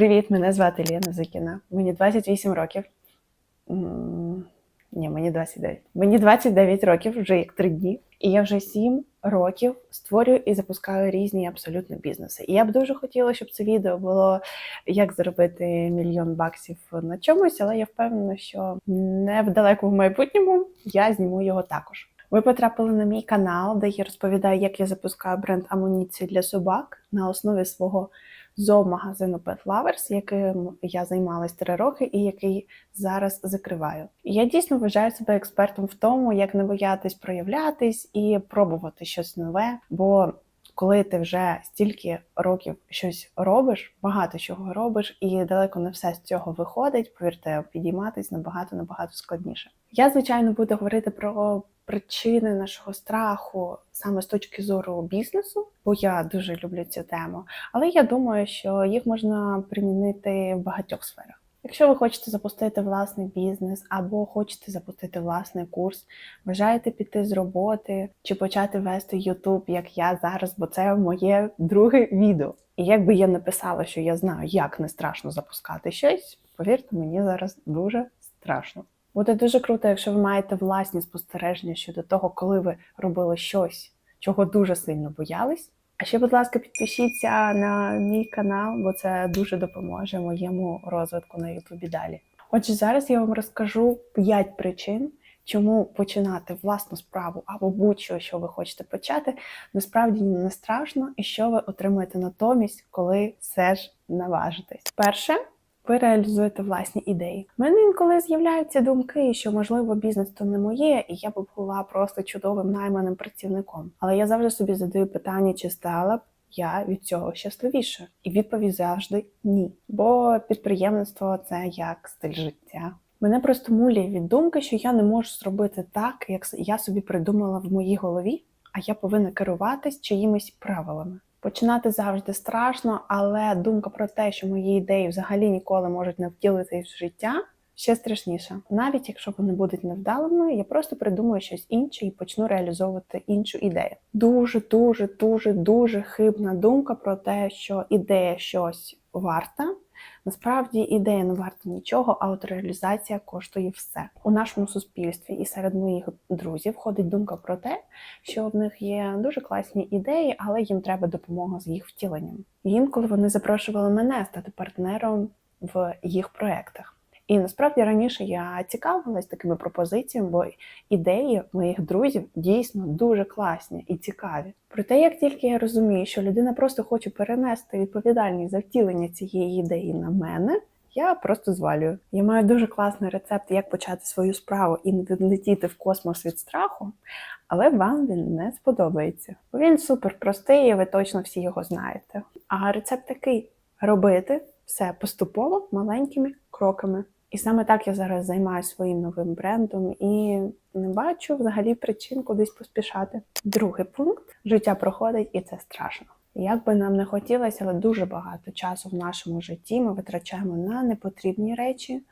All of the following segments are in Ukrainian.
Привіт, мене звати Лена Закіна. Мені 28 років. Ні, мені 29. Мені 29 років, вже як 3 дні. І я вже 7 років створюю і запускаю різні абсолютно бізнеси. І я б дуже хотіла, щоб це відео було як заробити мільйон баксів на чомусь, але я впевнена, що не в далекому майбутньому я зніму його також. Ви потрапили на мій канал, де я розповідаю, як я запускаю бренд амуніції для собак на основі свого зоомагазину Pet Lovers, яким я займалась три роки і який зараз закриваю. Я дійсно вважаю себе експертом в тому, як не боятись проявлятись і пробувати щось нове. Бо коли ти вже стільки років щось робиш, багато чого робиш, і далеко не все з цього виходить, повірте, підійматись набагато набагато складніше. Я звичайно буду говорити про причини нашого страху саме з точки зору бізнесу, бо я дуже люблю цю тему. Але я думаю, що їх можна примінити в багатьох сферах. Якщо ви хочете запустити власний бізнес або хочете запустити власний курс, бажаєте піти з роботи чи почати вести YouTube, як я зараз, бо це моє друге відео. І якби я написала, що я знаю, як не страшно запускати щось, повірте, мені зараз дуже страшно. Буде дуже круто, якщо ви маєте власні спостереження щодо того, коли ви робили щось, чого дуже сильно боялись. А ще, будь ласка, підпишіться на мій канал, бо це дуже допоможе моєму розвитку на Ютубі далі. Отже, зараз я вам розкажу 5 причин, чому починати власну справу або будь-що, що ви хочете почати, насправді не страшно, і що ви отримаєте натомість, коли все ж наважитесь. Перше. Ви реалізуєте власні ідеї. У мене інколи з'являються думки, що можливо бізнес то не моє, і я б була просто чудовим найманим працівником. Але я завжди собі задаю питання, чи стала б я від цього щасливіше? І відповідь завжди ні. Бо підприємництво це як стиль життя. Мене просто муляє від думки, що я не можу зробити так, як я собі придумала в моїй голові, а я повинна керуватись чиїмись правилами. Починати завжди страшно, але думка про те, що мої ідеї взагалі ніколи можуть не втілитись в життя, ще страшніша. Навіть якщо вони будуть невдалими, я просто придумаю щось інше і почну реалізовувати іншу ідею. Дуже, дуже, дуже, дуже хибна думка про те, що ідея щось варта. Насправді ідея не варта нічого, а от реалізація коштує все у нашому суспільстві. І серед моїх друзів ходить думка про те, що в них є дуже класні ідеї, але їм треба допомога з їх втіленням. Інколи вони запрошували мене стати партнером в їх проектах. І насправді раніше я цікавилась такими пропозиціями, бо ідеї моїх друзів дійсно дуже класні і цікаві. Проте, як тільки я розумію, що людина просто хоче перенести відповідальність за втілення цієї ідеї на мене, я просто звалюю. Я маю дуже класний рецепт, як почати свою справу і не летіти в космос від страху, але вам він не сподобається. Бо він супер простий, і ви точно всі його знаєте. А рецепт такий: робити все поступово маленькими кроками. І саме так я зараз займаюся своїм новим брендом і не бачу взагалі причин кудись поспішати. Другий пункт життя проходить, і це страшно. Як би нам не хотілося, але дуже багато часу в нашому житті ми витрачаємо на непотрібні речі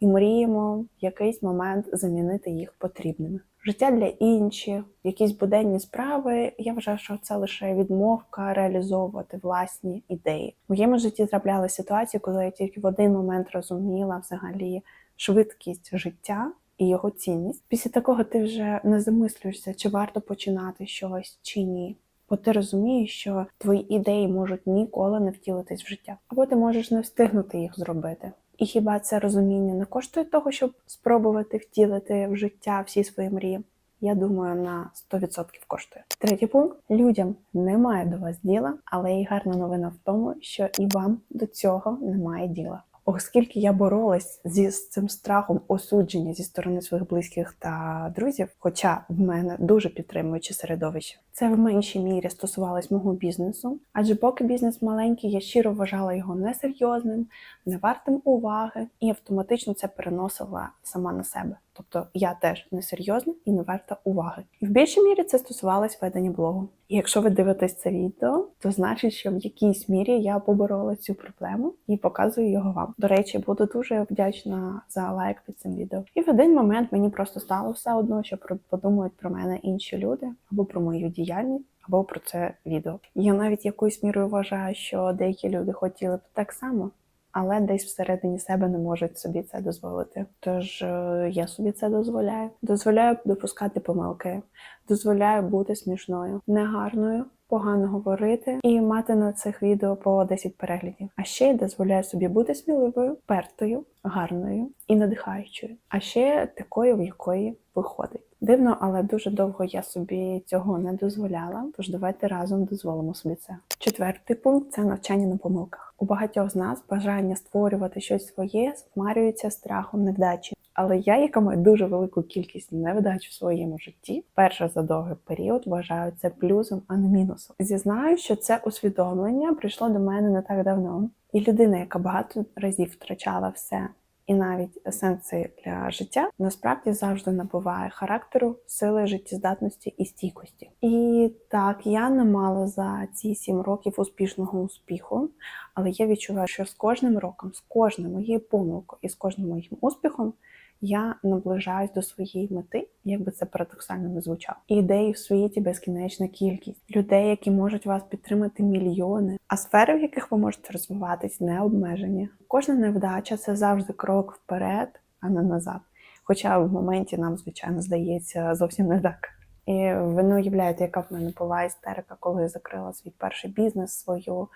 і мріємо в якийсь момент замінити їх потрібними. Життя для інших, якісь буденні справи. Я вважаю, що це лише відмовка реалізовувати власні ідеї. В моєму житті траплялися ситуації, коли я тільки в один момент розуміла взагалі швидкість життя і його цінність. Після такого ти вже не замислюєшся, чи варто починати щось чи ні. Бо ти розумієш, що твої ідеї можуть ніколи не втілитись в життя, або ти можеш не встигнути їх зробити. І хіба це розуміння не коштує того, щоб спробувати втілити в життя всі свої мрії? Я думаю, на 100% коштує. Третій пункт: людям немає до вас діла, але і гарна новина в тому, що і вам до цього немає діла. Оскільки я боролась зі з цим страхом осудження зі сторони своїх близьких та друзів, хоча в мене дуже підтримуюче середовище, це в меншій мірі стосувалось мого бізнесу. Адже поки бізнес маленький, я щиро вважала його несерйозним, не вартим уваги і автоматично це переносила сама на себе. Тобто я теж несерйозна і не варта уваги. І в більшій мірі це стосувалось ведення блогу. І якщо ви дивитесь це відео, то значить, що в якійсь мірі я поборола цю проблему і показую його вам. До речі, буду дуже вдячна за лайк під цим відео. І в один момент мені просто стало все одно, що подумають про мене інші люди або про мою діяльність. Або про це відео. Я навіть якоюсь мірою вважаю, що деякі люди хотіли б так само, але десь всередині себе не можуть собі це дозволити. Тож е, я собі це дозволяю. Дозволяю допускати помилки, дозволяю бути смішною, негарною. Погано говорити і мати на цих відео по 10 переглядів. А ще й дозволяю собі бути сміливою, пертою, гарною і надихаючою. А ще такою, в якої виходить. Дивно, але дуже довго я собі цього не дозволяла. Тож давайте разом дозволимо собі це. Четвертий пункт це навчання на помилках. У багатьох з нас бажання створювати щось своє змарюється страхом невдачі. Але я, яка маю дуже велику кількість невдач в своєму житті, перше за довгий період вважаю це плюсом, а не мінусом. Зізнаю, що це усвідомлення прийшло до мене не так давно. І людина, яка багато разів втрачала все і навіть сенси для життя, насправді завжди набуває характеру, сили, життєздатності і стійкості. І так, я не мала за ці сім років успішного успіху, але я відчуваю, що з кожним роком, з кожною моєю помилкою і з кожним моїм успіхом я наближаюсь до своєї мети, як би це парадоксально не звучало. І ідей в світі безкінечна кількість людей, які можуть вас підтримати мільйони, а сфери, в яких ви можете розвиватись, не обмежені. Кожна невдача це завжди крок вперед, а не назад. Хоча в моменті нам, звичайно, здається зовсім не так. І ви не уявляєте, яка в мене була істерика, коли я закрила свій перший бізнес, свою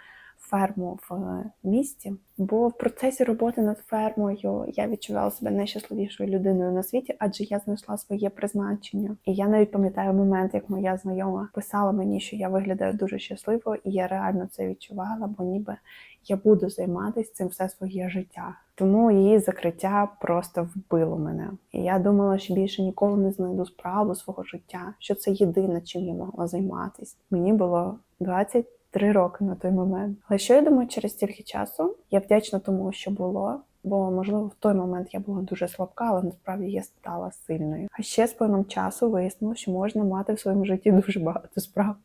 ферму в е, місті. Бо в процесі роботи над фермою я відчувала себе найщасливішою людиною на світі, адже я знайшла своє призначення. І я навіть пам'ятаю момент, як моя знайома писала мені, що я виглядаю дуже щасливо, і я реально це відчувала, бо ніби я буду займатися цим все своє життя. Тому її закриття просто вбило мене. І я думала, що більше ніколи не знайду справу свого життя, що це єдине, чим я могла займатися. Мені було 20 три роки на той момент. Але що я думаю, через стільки часу я вдячна тому, що було. Бо, можливо, в той момент я була дуже слабка, але насправді я стала сильною. А ще з плином часу вияснилося, що можна мати в своєму житті дуже багато справ.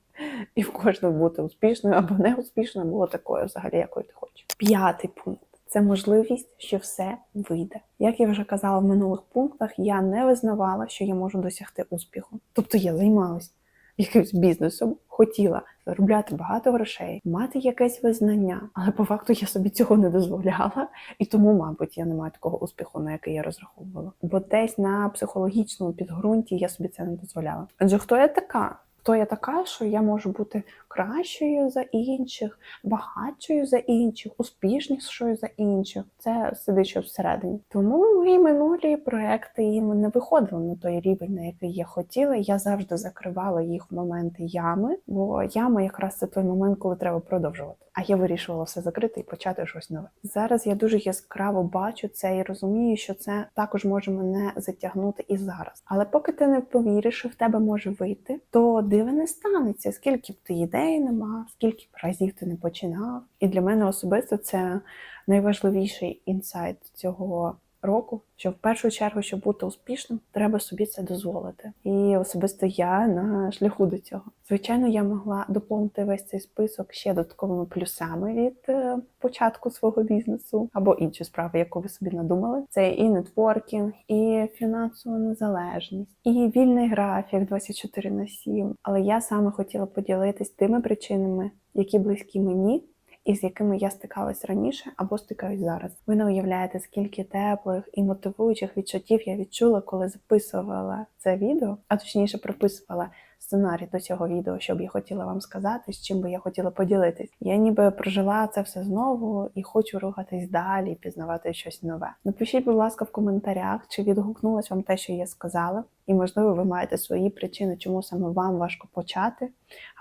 І в кожному бути успішною або не успішною було такою, взагалі, якою ти хочеш. П'ятий пункт це можливість, що все вийде. Як я вже казала в минулих пунктах, я не визнавала, що я можу досягти успіху. Тобто я займалась якимось бізнесом, хотіла заробляти багато грошей, мати якесь визнання, але по факту я собі цього не дозволяла, і тому, мабуть, я не маю такого успіху, на який я розраховувала. Бо десь на психологічному підґрунті я собі це не дозволяла. Адже хто я така? Хто я така, що я можу бути кращою за інших, багатшою за інших, успішнішою за інших. Це сидить всередині. Тому мої минулі проекти їм не виходили на той рівень, на який я хотіла. Я завжди закривала їх в моменти ями, бо яма якраз це той момент, коли треба продовжувати. А я вирішувала все закрити і почати щось нове. Зараз я дуже яскраво бачу це і розумію, що це також може мене затягнути і зараз. Але поки ти не повіриш, що в тебе може вийти, то диви не станеться. Скільки б ти ідей нема, скільки б разів ти не починав. І для мене особисто це найважливіший інсайт цього року, що в першу чергу, щоб бути успішним, треба собі це дозволити. І особисто я на шляху до цього. Звичайно, я могла доповнити весь цей список ще додатковими плюсами від е, початку свого бізнесу або інші справи, яку ви собі надумали. Це і нетворкінг, і фінансова незалежність, і вільний графік 24 на 7. Але я саме хотіла поділитись тими причинами, які близькі мені і з якими я стикалась раніше або стикаюсь зараз. Ви не уявляєте, скільки теплих і мотивуючих відчуттів я відчула, коли записувала це відео, а точніше прописувала сценарій до цього відео, що б я хотіла вам сказати, з чим би я хотіла поділитись. Я ніби прожила це все знову і хочу рухатись далі, пізнавати щось нове. Напишіть, будь ласка, в коментарях, чи відгукнулось вам те, що я сказала, і можливо, ви маєте свої причини, чому саме вам важко почати,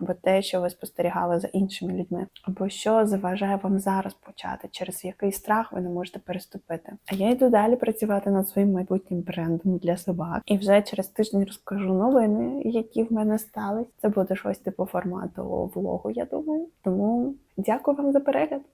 або те, що ви спостерігали за іншими людьми, або що заважає вам зараз почати, через який страх ви не можете переступити. А я йду далі працювати над своїм майбутнім брендом для собак. І вже через тиждень розкажу новини, які в мене стались. Це буде щось типу формату влогу, я думаю. Тому дякую вам за перегляд.